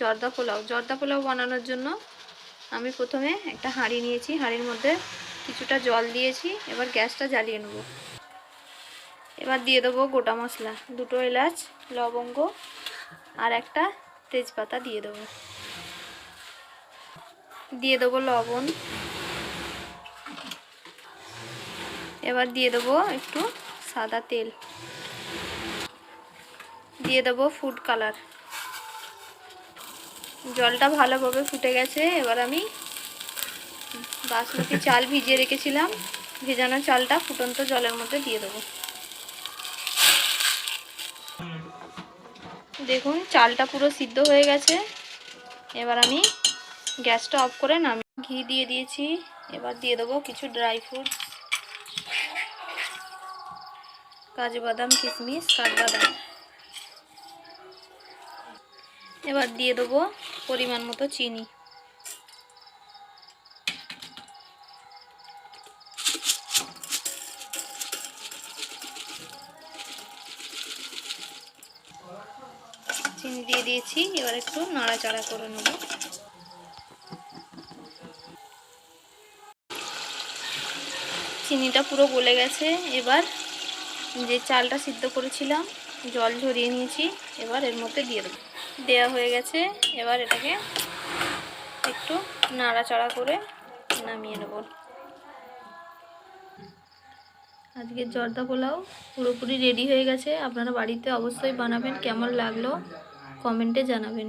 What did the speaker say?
জর্দা পোলাও। জর্দা পোলাও বানানোর জন্য আমি প্রথমে একটা হাঁড়ি নিয়েছি। হাঁড়ির মধ্যে কিছুটা জল দিয়েছি। এবার গ্যাসটা জ্বালিয়ে নেব। এবার দিয়ে দেবো গোটা মশলা। দুটো এলাচ, লবঙ্গ আর একটা তেজপাতা দিয়ে দেবো। দিয়ে দেবো লবণ। এবার দিয়ে দেবো একটু সাদা তেল। দিয়ে দেবো ফুড কালার। জলটা ভালোভাবে ফুটে গেছে। এবার আমি বাসমতি চাল ভিজিয়ে রেখেছিলাম। ভেজানো চালটা ফুটন্ত জলের মধ্যে দিয়ে দেবো। দেখুন, চালটা পুরো সিদ্ধ হয়ে গেছে। এবার আমি গ্যাসটা অফ করে নামি ঘি দিয়ে দিয়েছি। এবার দিয়ে দেবো কিছু ড্রাই ফ্রুটস। কাজু বাদাম, কিশমিশ, কাঠবাদাম। এবার দিয়ে দেবো পরিমাণ মতো চিনি। চিনি দিয়ে দিয়েছি, এবার একটু নাড়াচাড়া করে নেব। চিনিটা পুরো গলে গেছে, এবার যে চালটা সিদ্ধ করেছিলাম, জল ঝরিয়ে নিয়েছি, এবার এর মধ্যে দিয়ে দেবো। দেওয়া হয়ে গেছে। এবার এটাকে একটু নাড়াচাড়া করে নামিয়ে নেব। আজকে জর্দা পোলাও পুরোপুরি রেডি হয়ে গেছে। আপনারা বাড়িতে অবশ্যই বানাবেন। কেমন লাগল কমেন্টে জানাবেন।